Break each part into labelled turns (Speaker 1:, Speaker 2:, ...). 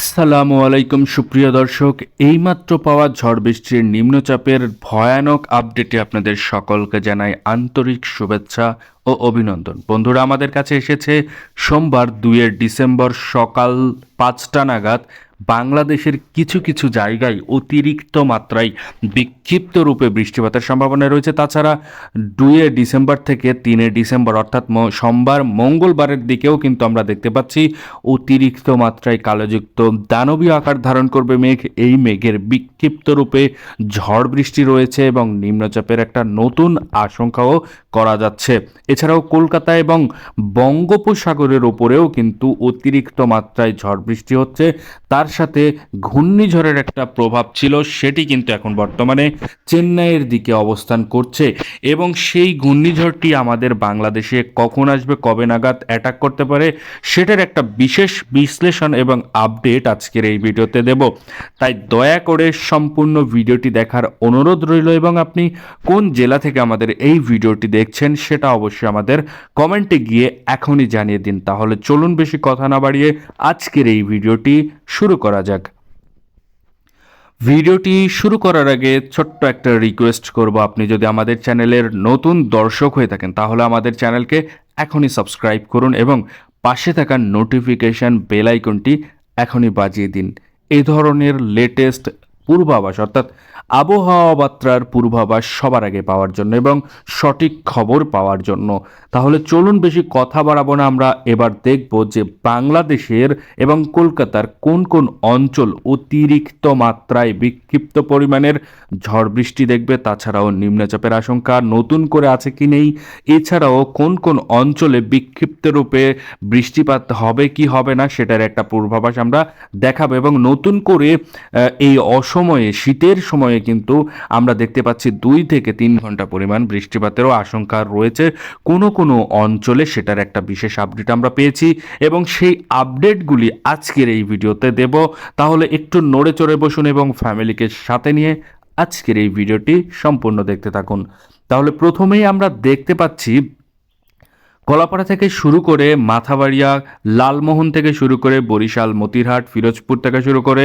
Speaker 1: আসসালামু আলাইকুম, সুপ্রিয় দর্শক। এইমাত্র পাওয়া ঝড় বৃষ্টির নিম্নচাপের ভয়ানক আপডেটে আপনাদের সকলকে জানাই আন্তরিক শুভেচ্ছা ও অভিনন্দন। বন্ধুরা, আমাদের কাছে এসেছে সোমবার দুইয়ের ডিসেম্বর সকাল পাঁচটা নাগাদ বাংলাদেশের কিছু কিছু জায়গায় অতিরিক্ত মাত্রায় বিক্ষিপ্ত রূপে বৃষ্টিপাতের সম্ভাবনা রয়েছে। তাছাড়া দুইয়ে ডিসেম্বর থেকে তিনে ডিসেম্বর, অর্থাৎ সোমবার, মঙ্গলবারের দিকেও কিন্তু আমরা দেখতে পাচ্ছি অতিরিক্ত মাত্রায় কালোযুক্ত দানবীয় আকার ধারণ করবে মেঘ। এই মেঘের বিক্ষিপ্ত রূপে ঝড় বৃষ্টি রয়েছে এবং নিম্নচাপের একটা নতুন আশঙ্কাও করা যাচ্ছে। এছাড়াও কলকাতা এবং বঙ্গোপসাগরের ওপরেও কিন্তু অতিরিক্ত মাত্রায় ঝড় বৃষ্টি হচ্ছে। তার সাথে ঘূর্ণিঝড়ের একটা প্রভাব ছিল, সেটি কিন্তু এখন বর্তমানে চেন্নাইয়ের দিকে অবস্থান করছে এবং সেই ঘূর্ণিঝড়টি আমাদের বাংলাদেশে কখন আসবে, কবে নাগাদ অ্যাটাক করতে পারে, সেটার একটা বিশেষ বিশ্লেষণ এবং আপডেট আজকের এই ভিডিওতে দেব। তাই দয়া করে সম্পূর্ণ ভিডিওটি দেখার অনুরোধ রইল এবং আপনি কোন জেলা থেকে আমাদের এই ভিডিওটি দেখছেন সেটা অবশ্যই আমাদের কমেন্টে গিয়ে এখনই জানিয়ে দিন। তাহলে চলুন বেশি কথা না বাড়িয়ে আজকের এই ভিডিওটি শুরু করা যাক। ভিডিওটি শুরু করার আগে ছোট্ট একটা রিকোয়েস্ট করব। আপনি যদি আমাদের চ্যানেলের নতুন দর্শক হয়ে থাকেন, তাহলে আমাদের চ্যানেলকে এখনই সাবস্ক্রাইব করুন এবং পাশে থাকা নোটিফিকেশান বেল আইকনটি এখনই বাজিয়ে দিন। এই ধরনের লেটেস্ট পূর্বাভাস, অর্থাৎ আবহাওয়া বার্তার পূর্বাভাস সবার আগে পাওয়ার জন্য এবং সঠিক খবর পাওয়ার জন্য। তাহলে চলুন বেশি কথা বাড়াবো না, আমরা এবার দেখব যে বাংলাদেশের এবং কলকাতার কোন কোন অঞ্চল অতিরিক্ত মাত্রায় বিক্ষিপ্ত পরিমাণের ঝড় বৃষ্টি দেখবে, তাছাড়াও নিম্নচাপের আশঙ্কা নতুন করে আছে কি নেই, এছাড়াও কোন কোন অঞ্চলে বিক্ষিপ্ত রূপে বৃষ্টিপাত হবে, কি হবে না, সেটার একটা পূর্বাভাস আমরা দেখাবো এবং নতুন করে এই এই অসময়ে শীতের সময়ে কিন্তু আমরা দেখতে পাচ্ছি দুই থেকে তিন ঘণ্টা পরিমাণ বৃষ্টিপাতেরও আশঙ্কা রয়েছে। কোনো কোনো অঞ্চলে সেটার একটা বিশেষ আপডেট আমরা পেয়েছি এবং সেই আপডেটগুলি আজকের এই ভিডিওতে দেব। তাহলে একটু নড়ে চড়ে বসুন এবং ফ্যামিলিকে সাথে নিয়ে আজকের এই ভিডিওটি সম্পূর্ণ দেখতে থাকুন। তাহলে প্রথমেই আমরা দেখতে পাচ্ছি কলাপাড়া থেকে শুরু করে মাথাবাড়িয়া, লালমোহন থেকে শুরু করে বরিশাল, মতিরহাট, ফিরোজপুর থেকে শুরু করে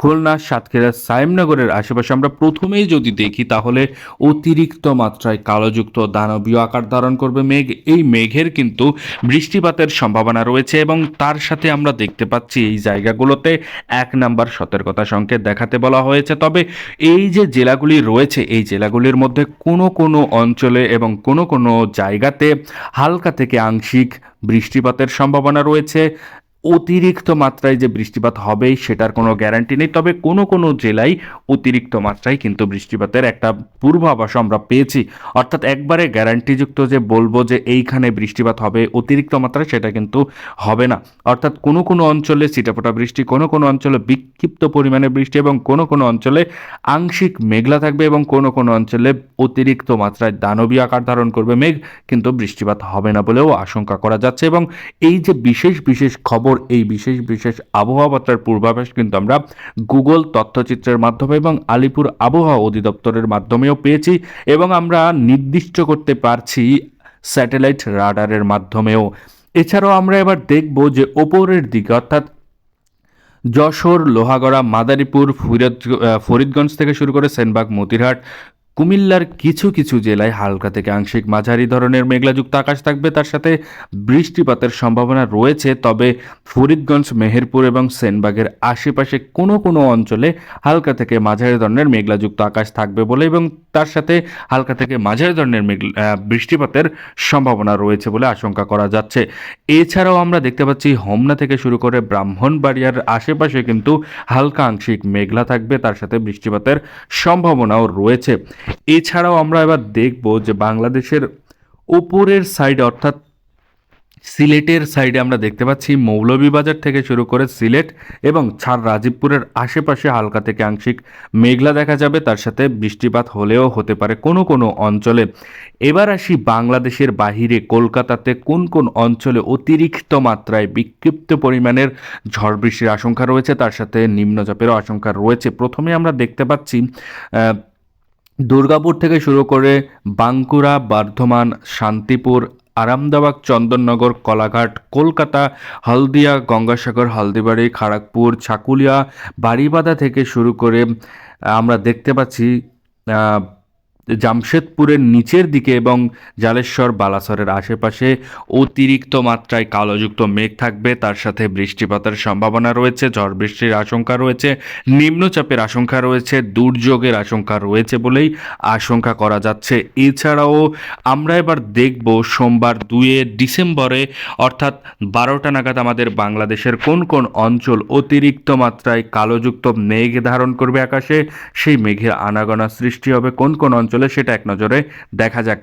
Speaker 1: খুলনা, সাতক্ষীরা সাইমনগরের আশেপাশে আমরা প্রথমেই যদি দেখি, তাহলে অতিরিক্ত মাত্রায় কালোযুক্ত দানবীয় আকার ধারণ করবে মেঘ। এই মেঘের কিন্তু বৃষ্টিপাতের সম্ভাবনা রয়েছে এবং তার সাথে আমরা দেখতে পাচ্ছি এই জায়গাগুলোতে এক নাম্বার সতর্কতা সংকেত দেখাতে বলা হয়েছে। তবে এই যে জেলাগুলি রয়েছে, এই জেলাগুলির মধ্যে কোনো কোনো অঞ্চলে এবং কোনো কোনো জায়গাতে হালকা আংশিক বৃষ্টিপাতের সম্ভাবনা রয়েছে। অতিরিক্ত মাত্রায় যে বৃষ্টিপাত হবে সেটার কোনো গ্যারান্টি নেই। তবে কোনো কোনো জেলায় অতিরিক্ত মাত্রায় কিন্তু বৃষ্টিপাতের একটা পূর্বাভাস আমরা পেয়েছি। অর্থাৎ একবারে গ্যারান্টিযুক্ত যে বলব যে এইখানে বৃষ্টিপাত হবে, অতিরিক্ত মাত্রায় সেটা কিন্তু হবে না। অর্থাৎ কোনো কোনো অঞ্চলে ছিটাফোটা বৃষ্টি, কোনো কোনো অঞ্চলে বিক্ষিপ্ত পরিমাণে বৃষ্টি এবং কোনো কোনো অঞ্চলে আংশিক মেঘলা থাকবে এবং কোনো কোনো অঞ্চলে অতিরিক্ত মাত্রায় দানবীয় আকার ধারণ করবে। মেঘ কিন্তু বৃষ্টিপাত হবে না বলেও আশঙ্কা করা যাচ্ছে এবং এই যে বিশেষ বিশেষ খবর এই বিশেষ বিশেষ আবহাওয়া বার্তার পূর্বাভাস কিন্তু আমরা গুগল তথ্যচিত্রের মাধ্যমে এবং আলিপুর আবহাওয়া অধিদপ্তরের মাধ্যমেও পেয়েছি এবং আমরা নির্দিষ্ট করতে পারছি স্যাটেলাইট রাডারের মাধ্যমেও। এছাড়াও আমরা এবার দেখব যে ওপরের দিকে অর্থাৎ যশোর, লোহাগড়া, মাদারীপুর ফরিদ ফরিদগঞ্জ থেকে শুরু করে সেনবাগ, মতিরহাট কুমিল্লার কিছু কিছু জেলায় হালকা থেকে আংশিক মাঝারি ধরনের মেঘলাযুক্ত আকাশ থাকবে। তার সাথে বৃষ্টিপাতের সম্ভাবনা রয়েছে, তবে ফরিদগঞ্জ, মেহেরপুর এবং সেনবাগের আশেপাশে কোনো কোনো অঞ্চলে হালকা থেকে মাঝারি ধরনের মেঘলাযুক্ত আকাশ থাকবে বলে এবং তার সাথে হালকা থেকে মাঝারি ধরনের বৃষ্টিপাতের সম্ভাবনা রয়েছে বলে আশঙ্কা করা যাচ্ছে। এছাড়াও আমরা দেখতে পাচ্ছি, হোমনা থেকে শুরু করে ব্রাহ্মণবাড়িয়ার আশেপাশে কিন্তু হালকা আংশিক মেঘলা থাকবে। তার সাথে বৃষ্টিপাতের সম্ভাবনাও রয়েছে। এছাড়াও আমরা এবার দেখব যে বাংলাদেশের উপরের সাইডে অর্থাৎ সিলেটের সাইডে আমরা দেখতে পাচ্ছি, মৌলভীবাজার থেকে শুরু করে সিলেট এবং ছাড় রাজীবপুরের আশেপাশে হালকা থেকে আংশিক মেঘলা দেখা যাবে। তার সাথে বৃষ্টিপাত হলেও হতে পারে কোনো কোনো অঞ্চলে। এবার আসি বাংলাদেশের বাহিরে। কলকাতাতে কোন কোন অঞ্চলে অতিরিক্ত মাত্রায় বিক্ষিপ্ত পরিমাণের ঝড় বৃষ্টির আশঙ্কা রয়েছে? তার সাথে নিম্নচাপেরও আশঙ্কা রয়েছে। প্রথমে আমরা দেখতে পাচ্ছি দুর্গাপুর থেকে শুরু করে বাঁকুড়া, বর্ধমান, শান্তিপুর আরামদাবাগ চন্দননগর, কলাঘাট, কলকাতা, হলদিয়া, গঙ্গাসাগর, হলদিবাড়ি, খড়গপুর, ছাকুলিয়া বাড়িবাঁধা থেকে শুরু করে আমরা দেখতে পাচ্ছি জামশেদপুরের নিচের দিকে এবং জালেশ্বর বালাসরের আশেপাশে অতিরিক্ত মাত্রায় কালোযুক্ত মেঘ থাকবে। তার সাথে বৃষ্টিপাতের সম্ভাবনা রয়েছে, ঝড় বৃষ্টির আশঙ্কা রয়েছে, নিম্নচাপের আশঙ্কা রয়েছে, দুর্যোগের আশঙ্কা রয়েছে বলেই আশঙ্কা করা যাচ্ছে। এছাড়াও আমরা এবার দেখব সোমবার দুয়ে ডিসেম্বরে, অর্থাৎ বারোটা নাগাদ আমাদের বাংলাদেশের কোন কোন অঞ্চল অতিরিক্ত মাত্রায় কালোযুক্ত মেঘ ধারণ করবে আকাশে, সেই মেঘের আনাগোনা সৃষ্টি হবে। কোন কোন অঞ্চলে সেটা এক নজরে দেখা যাক।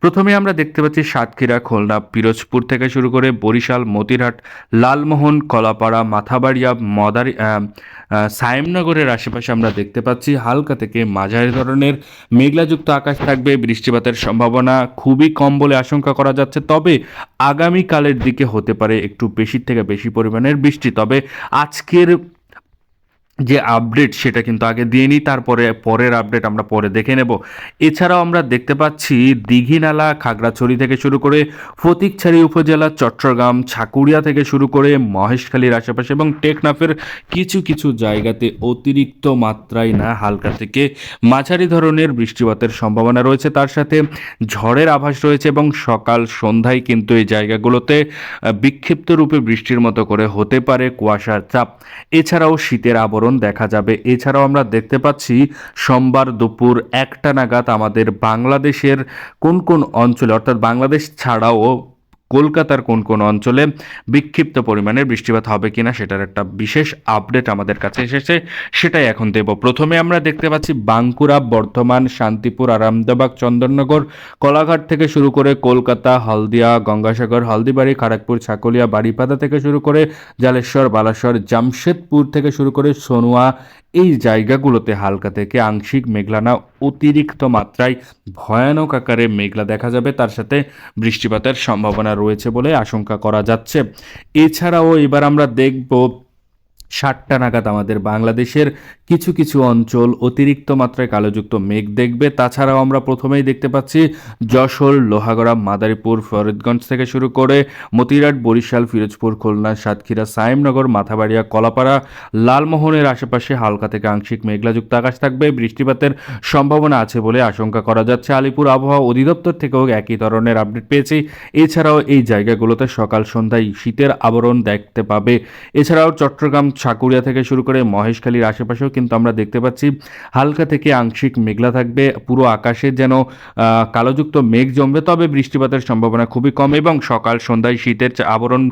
Speaker 1: প্রথমে আমরা দেখতে পাচ্ছি সাতক্ষীরা, খুলনা, পিরোজপুর থেকে শুরু করে বরিশাল, মতিরহাট, লালমোহন, কলাপাড়া, মাথাবাড়িয়া, মদারি সায়েমনগরের আশেপাশে আমরা দেখতে পাচ্ছি হালকা থেকে মাঝারি ধরনের মেঘলাযুক্ত আকাশ থাকবে, বৃষ্টিপাতের সম্ভাবনা খুবই কম বলে আশঙ্কা করা যাচ্ছে। তবে আগামীকালের দিকে হতে পারে একটু বেশি থেকে বেশি পরিমাণের বৃষ্টি। তবে আজকের যে আপডেট সেটা কিন্তু আগে দিয়ে নিই, তারপরে পরের আপডেট আমরা পরে দেখে নেব। এছাড়াও আমরা দেখতে পাচ্ছি দিঘিনালা, খাগড়াছড়ি থেকে শুরু করে ফতিকছড়ি উপজেলা, চট্টগ্রাম ছাকুড়িয়া থেকে শুরু করে মহেশখালীর আশেপাশে এবং টেকনাফের কিছু কিছু জায়গাতে অতিরিক্ত মাত্রায় না, হালকা থেকে মাঝারি ধরনের বৃষ্টিপাতের সম্ভাবনা রয়েছে। তার সাথে ঝড়ের আভাস রয়েছে এবং সকাল সন্ধ্যায় কিন্তু এই জায়গাগুলোতে বিক্ষিপ্ত রূপে বৃষ্টির মতো করে হতে পারে কুয়াশার চাপ। এছাড়াও শীতের আবরণ দেখা যাবে। এছাড়াও আমরা দেখতে পাচ্ছি, সোমবার দুপুর একটা নাগাদ আমাদের বাংলাদেশের কোন কোন অঞ্চলে, অর্থাৎ বাংলাদেশ ছাড়াও কলকাতার কোন কোন অঞ্চলে বিক্ষিপ্ত পরিমাণের বৃষ্টিপাত হবে কিনা সেটার একটা বিশেষ আপডেট আমাদের কাছে এসেছে, সেটাই এখন দেব। প্রথমে আমরা দেখতে পাচ্ছি বাঁকুড়া, বর্ধমান, শান্তিপুর, আরামদাবাগ, চন্দননগর, কলাঘাট থেকে শুরু করে কলকাতা, হলদিয়া, গঙ্গাসাগর, হলদিবাড়ি খড়গপুর ছাকলিয়া বাড়িপাদা থেকে শুরু করে জালেশ্বর, বালাসর, জামশেদপুর থেকে শুরু করে সোনুয়া, এই জায়গাগুলোতে হালকা থেকে আংশিক মেঘলানা অতিরিক্ত মাত্রায় ভয়ানক আকারে মেঘলা দেখা যাবে। তার সাথে বৃষ্টিপাতের সম্ভাবনা রয়েছে বলে আশঙ্কা করা যাচ্ছে। এছাড়াও এবার আমরা দেখব সাতটা নাগাদ আমাদের বাংলাদেশের কিছু কিছু অঞ্চল অতিরিক্ত মাত্রায় কালোযুক্ত মেঘ দেখবে। তাছাড়াও আমরা প্রথমেই দেখতে পাচ্ছি যশোর, লোহাগড়া, মাদারীপুর, ফরিদগঞ্জ থেকে শুরু করে মতিরাট, বরিশাল, ফিরোজপুর, খুলনা, সাতক্ষীরা সায়েমনগর মাথাবাড়িয়া, কলাপাড়া, লালমোহনের আশেপাশে হালকা থেকে আংশিক মেঘলাযুক্ত আকাশ থাকবে। বৃষ্টিপাতের সম্ভাবনা আছে বলে আশঙ্কা করা যাচ্ছে। আলিপুর আবহাওয়া অধিদপ্তর থেকেও একই ধরনের আপডেট পেয়েছি। এছাড়াও এই জায়গাগুলোতে সকাল সন্ধ্যায় শীতের আবরণ দেখতে পাবে। এছাড়াও চট্টগ্রাম সাকুরিয়া থেকে শুরু করে মহেশখালীর আশেপাশেও কিন্তু আমরা দেখতে পাচ্ছি হালকা থেকে আংশিক মেঘলা থাকবে। পুরো আকাশে যেন কালোযুক্ত মেঘ জমবে, তবে বৃষ্টিপাতের সম্ভাবনা খুবই কম এবং সকাল সন্ধ্যায় শীতের আবরণ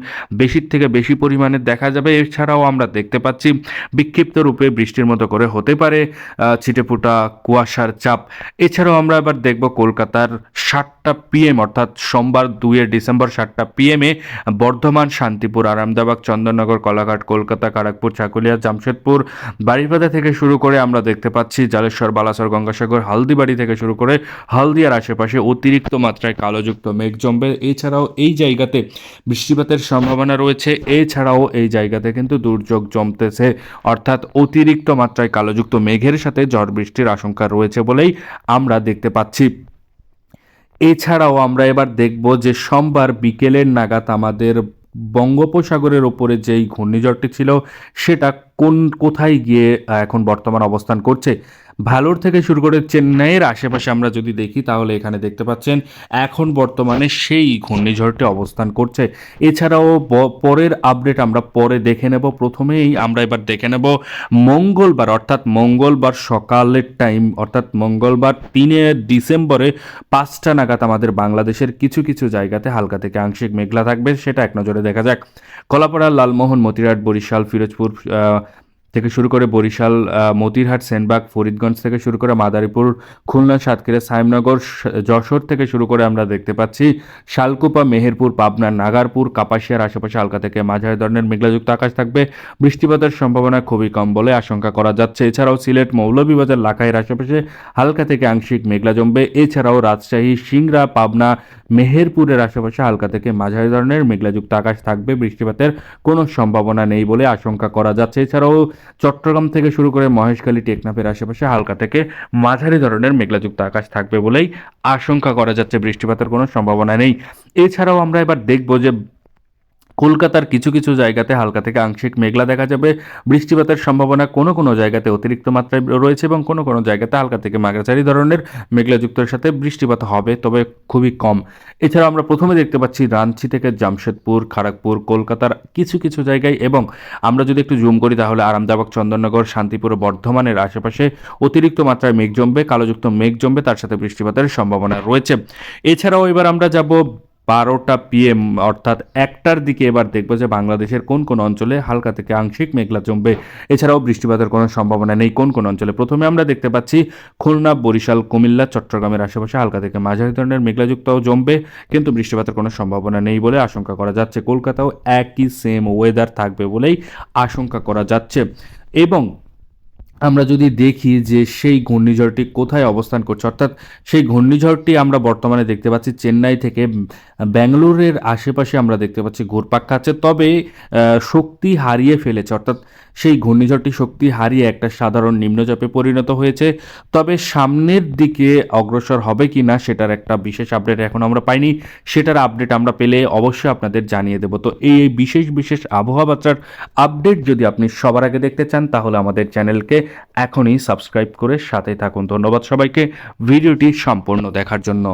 Speaker 1: বেশির থেকে বেশি পরিমাণে দেখা যাবে। এছাড়াও আমরা দেখতে পাচ্ছি বিক্ষিপ্ত রূপে বৃষ্টির মতো করে হতে পারে ছিটেফোঁটা কুয়াশার চাপ। এছাড়াও আমরা এবার দেখব কলকাতার সাতটা পিএম অর্থাৎ সোমবার দুয়ে ডিসেম্বর সাতটা পিএমে বর্ধমান, শান্তিপুর আরামদাবাগ চন্দননগর, কলাঘাট, কলকাতা খড়গপুর চাকুলিয়া, জামশেদপুর বাড়িবাধা থেকে শুরু করে আমরা দেখতে পাচ্ছি জালেশ্বর, বালাসর, গঙ্গাসাগর, হালদিবাড়ি থেকে শুরু করে হালদিয়ার আশেপাশে অতিরিক্ত মাত্রায় কালোযুক্ত মেঘ জমবে। এছাড়াও এই জায়গাতে বৃষ্টিপাতের সম্ভাবনা রয়েছে। এছাড়াও এই জায়গাতে কিন্তু দুর্যোগ জমতেছে। অর্থাৎ অতিরিক্ত মাত্রায় কালোযুক্ত মেঘের সাথে ঝড় বৃষ্টির আশঙ্কা রয়েছে বলেই আমরা দেখতে পাচ্ছি। এছাড়াও আমরা এবার দেখব যে সোমবার বিকেলের নাগাদ আমাদের বঙ্গোপসাগরের ওপরে যেই ঘূর্ণিঝড়টি ছিল সেটা কোন কোথায় গিয়ে এখন বর্তমান অবস্থান করছে? ভালোর থেকে শুরু করে চেন্নাইয়ের আশেপাশে আমরা যদি দেখি, তাহলে এখানে দেখতে পাচ্ছেন এখন বর্তমানে সেই ঘূর্ণিঝড়টি অবস্থান করছে। এছাড়াও পরের আপডেট আমরা পরে দেখে নেব। প্রথমেই আমরা এবার দেখে নেব মঙ্গলবার, অর্থাৎ মঙ্গলবার সকালের টাইম অর্থাৎ মঙ্গলবার তিনে ডিসেম্বরে পাঁচটা নাগাদ আমাদের বাংলাদেশের কিছু কিছু জায়গাতে হালকা থেকে আংশিক মেঘলা থাকবে, সেটা এক নজরে দেখা যাক। কলাপাড়া লালমোহন মতিরাট বরিশাল, ফিরোজপুর থেকে শুরু করে বরিশাল মতিরহাট, সেনবাগ, ফরিদগঞ্জ থেকে শুরু করে মাদারীপুর, খুলনা, সাতক্ষীরা সাহেবনগর যশোর থেকে শুরু করে আমরা দেখতে পাচ্ছি শালকুপা, মেহেরপুর, পাবনা, নাগারপুর, কাপাসিয়ার আশেপাশে হালকা থেকে মাঝারি ধরনের মেঘলাযুক্ত আকাশ থাকবে। বৃষ্টিপাতের সম্ভাবনা খুবই কম বলে আশঙ্কা করা যাচ্ছে। এছাড়াও সিলেট, মৌলভীবাজার, লাখাইয়ের আশেপাশে হালকা থেকে আংশিক মেঘলা জমবে। এছাড়াও রাজশাহী, সিংড়া, পাবনা, মেহেরপুরের আশেপাশে হালকা থেকে মাঝারি ধরনের মেঘলাযুক্ত আকাশ থাকবে। বৃষ্টিপাতের কোনো সম্ভাবনা নেই বলে আশঙ্কা করা যাচ্ছে। এছাড়াও চট্টগ্রাম থেকে শুরু করে মহেশখালী, টেকনাফের আশেপাশে হালকা থেকে মাঝারি ধরনের মেঘলাযুক্ত আকাশ থাকবে বলেই আশঙ্কা করা যাচ্ছে। বৃষ্টিপাতের কোনো সম্ভাবনা নেই। এছাড়াও আমরা এবার দেখব যে কলকাতার কিছু কিছু জায়গাতে হালকা থেকে আংশিক মেঘলা দেখা যাবে। বৃষ্টিপাতের সম্ভাবনা কোনো কোনো জায়গাতে অতিরিক্ত মাত্রায় রয়েছে এবং কোনো কোনো জায়গাতে হালকা থেকে মাঝারি ধরনের মেঘলাযুক্তের সাথে বৃষ্টিপাত হবে, তবে খুবই কম। এছাড়া আমরা প্রথমে দেখতে পাচ্ছি রাঞ্চি থেকে জামশেদপুর, খড়গপুর, কলকাতার কিছু কিছু জায়গায় এবং আমরা যদি একটু জুম করি তাহলে আরামদাবাগ চন্দননগর, শান্তিপুর বর্ধমানের আশেপাশে অতিরিক্ত মাত্রায় মেঘ জমবে, কালোযুক্ত মেঘ জমবে, তার সাথে বৃষ্টিপাতের সম্ভাবনা রয়েছে। এছাড়াও এবার আমরা যাব বারোটা পিএম অর্থাৎ একটার দিকে এবার দেখব যে বাংলাদেশের কোন কোন অঞ্চলে হালকা থেকে আংশিক মেঘলা জমবে। এছাড়াও বৃষ্টিপাতের কোনো সম্ভাবনা নেই কোন কোন অঞ্চলে। প্রথমে আমরা দেখতে পাচ্ছি খুলনা, বরিশাল, কুমিল্লা, চট্টগ্রামের আশেপাশে হালকা থেকে মাঝারি ধরনের মেঘলাযুক্তও জমবে, কিন্তু বৃষ্টিপাতের কোনো সম্ভাবনা নেই বলে আশঙ্কা করা যাচ্ছে। কলকাতাও একই সেম ওয়েদার থাকবে বলেই আশঙ্কা করা যাচ্ছে। এবং আমরা যদি দেখি যে সেই ঘূর্ণিঝড়টি কোথায় অবস্থান করছে, অর্থাৎ সেই ঘূর্ণিঝড়টি আমরা বর্তমানে দেখতে পাচ্ছি চেন্নাই থেকে ব্যাঙ্গালোরের আশেপাশে আমরা দেখতে পাচ্ছি ঘুরপাক খাচ্ছে, তবে শক্তি হারিয়ে ফেলেছে, অর্থাৎ সেই ঘূর্ণিঝড়টি শক্তি হারিয়ে একটা সাধারণ নিম্নচাপে পরিণত হয়েছে। তবে সামনের দিকে অগ্রসর হবে কি না সেটার একটা বিশেষ আপডেট এখন আমরা পাইনি, সেটার আপডেট আমরা পেলে অবশ্যই আপনাদের জানিয়ে দেবো। তো এই বিশেষ বিশেষ আবহাওয়া বার্তার আপডেট যদি আপনি সবার আগে দেখতে চান, তাহলে আমাদের চ্যানেলকে এখনই সাবস্ক্রাইব করে সাথে থাকুন। ধন্যবাদ সবাইকে। ভিডিওটি সম্পূর্ণ দেখার জন্য।